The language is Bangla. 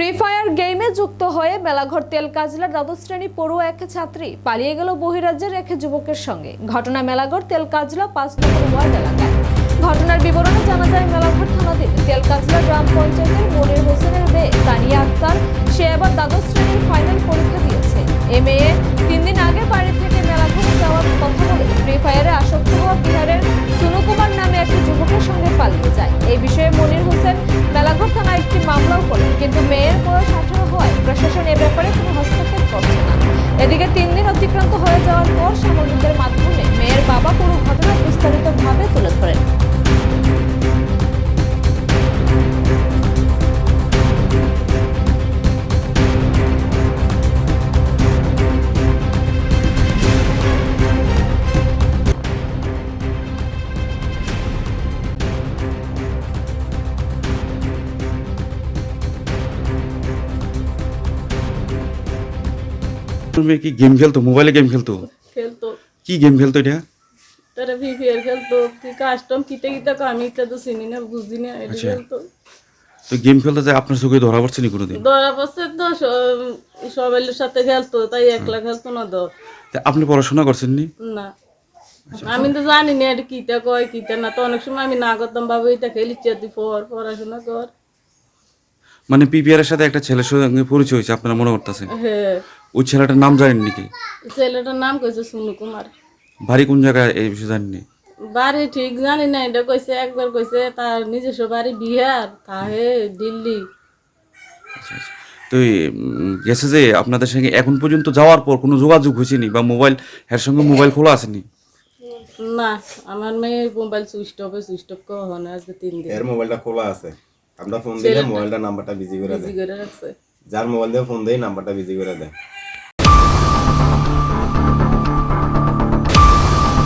ফ্রি ফায়ার গেমে যুক্ত হয়ে মেলাঘর তেল কাজলার দ্বাদশ শ্রেণি পড়ুয়া এক ছাত্রী পালিয়ে গেল বহিরাজ্যের এক যুবকের সঙ্গে। ঘটনা মেলাঘর তেল কাজলা পাঁচ নম্বর এলাকায়। ঘটনার বিবরণে জানা যায়, মেলাঘর থানাধীন তেল কাজলা গ্রাম পঞ্চায়েতের মনির হোসেনের মেয়ে তানিয়া আক্তার, সে আবার দ্বাদশ এদিকে তিন দিন অতিক্রান্ত হয়ে যাওয়ার পর সাংবাদিকদের তুমি কি গেম খেলতো? মোবাইলে গেম খেলতো? খেলতো। কি গেম খেলতো এটা? তারা ফায়ার খেলতো কি কাস্টম কিতে কিতে আমি ইটা তো চিনি না বুঝি না এটা আচ্ছা। খেলতো। তো গেম খেলতে যায় আপনার চোখে ধরা পড়ছে নি কোনোদিন? ধরা পড়ছে তো সবাইয়ের সাথে খেলতো তাই একলা খেলতো না তা। আপনি পড়াশোনা করছেন নি? না। আমি তো জানি না এটা কিটা কয় কিটা না তো অনেক সময় আমি না করতাম বাবা এটা খেলি তুই পর পড়াশোনা কর। মানে পিপিআর এর সাথে একটা ছেলের সঙ্গে পরিচয় হয়েছে আপনারা মনে করতেছেন? হ্যাঁ। ওই ছেলেটার নাম জানেন নাকি ছেলেটার নাম কইছে সুনু কুমার। বাড়ি কোন জায়গায় এই বিষয়ে জানেননি? বাড়ি ঠিক জানি না এটা কইছে একবার কইছে তার নিজস্ব বাড়ি বিহার তাহে দিল্লি। আচ্ছা আচ্ছা। তো গেছে যে আপনাদের সঙ্গে এখন পর্যন্ত যাওয়ার পর কোনো যোগাযোগ হয়েছে নি বা মোবাইল এর সঙ্গে মোবাইল খোলা আসেনি? না আমার মেয়ের মোবাইল সুইচ অফে সুইচ অফ কখন আজকে তিন দিন। এর মোবাইলটা খোলা আছে। আমরা ফোন দিলে মোবাইলটা নাম্বারটা বিজি করে বিজি দেয় করে রাখছে। যার মোবাইল দিয়ে ফোন দেয় নাম্বারটা বিজি করে দেয়।